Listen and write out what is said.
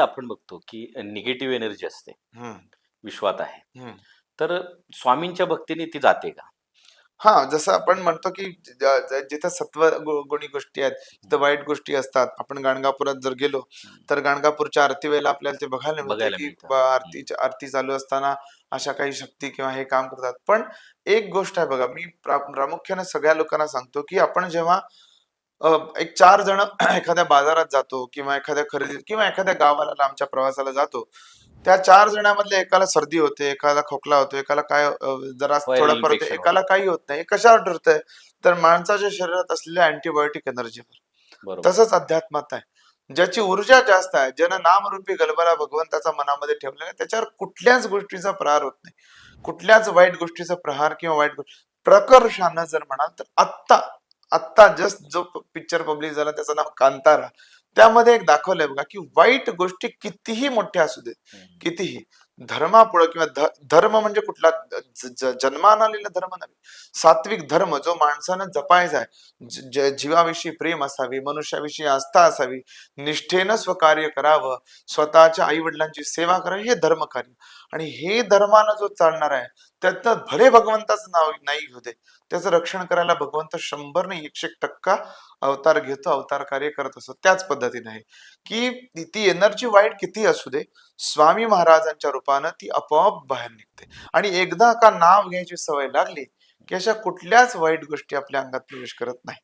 आपण बघतो की निगेटिव्ह एनर्जी असते. विश्वात आहे. तर स्वामींच्या भक्तीने ती जाते का? हा जसं आपण म्हणतो की जिथं सत्व गुणी गोष्टी आहेत तिथं वाईट गोष्टी असतात. आपण गाणगापुरात जर गेलो तर गाणगापूरच्या आरती वेळेला आपल्याला ते बघायला मिळतं की आरतीच्या आरती चालू असताना अशा काही शक्ती किंवा हे काम करतात. पण एक गोष्ट आहे बघा मी प्रा- प्रामुख्याने सगळ्या लोकांना सांगतो की आपण जेव्हा एक चार जण एखाद्या बाजारात जातो किंवा एखाद्या खरेदी किंवा एखाद्या गावाला लांबच्या प्रवासाला जातो. त्या चार जणांमधल्या एकाला सर्दी होते एकाला खोकला होतो एकाला काय जरा होते infection एकाला काही होत नाही. कशावर ठरतंय? तर माणसाच्या शरीरात असलेल्या अँटीबायोटिक एनर्जीवर तसंच अध्यात्मात आहे. ज्याची ऊर्जा जास्त आहे ज्यानं नामरूपी गलबला भगवंताचा मनामध्ये ठेवलेला आहे त्याच्यावर कुठल्याच गोष्टीचा प्रहार होत नाही. कुठल्याच वाईट गोष्टीचा प्रहार किंवा वाईट गोष्ट प्रकर्षानं जर म्हणाल तर आत्ता आत्ता जस्ट जो पिक्चर पब्लिश झाला त्याचं नाव कांतारा त्यामध्ये एक दाखवलंय बघा की वाईट गोष्टी कितीही मोठ्या असू देत. कितीही धर्मापुढं किंवा ध- धर्म म्हणजे कुठला? जन्मान आलेला धर्म नव्हे. सात्विक धर्म जो माणसानं जपायचा आहे. जीवाविषयी प्रेम असावी मनुष्याविषयी आस्था असावी निष्ठेनं स्वकार्य करावं स्वतःच्या आई वडिलांची सेवा करावी हे धर्मकार्य. आणि हे धर्मानं जो चालणार आहे त्यातनं भले भगवंताचं नाव नाही घेऊ दे त्याचं रक्षण करायला भगवंत शंभर नाही एकशे टक्का अवतार घेतो अवतार कार्य करत असतो. त्याच पद्धतीने आहे. की ती- एनर्जी वाईट किती असू दे स्वामी महाराजांच्या रूपानं ती आपोआप बाहेर निघते. आणि एकदा का नाव घ्यायची सवय लागली की अशा कुठल्याच वाईट गोष्टी आपल्या अंगात प्रवेश करत नाही.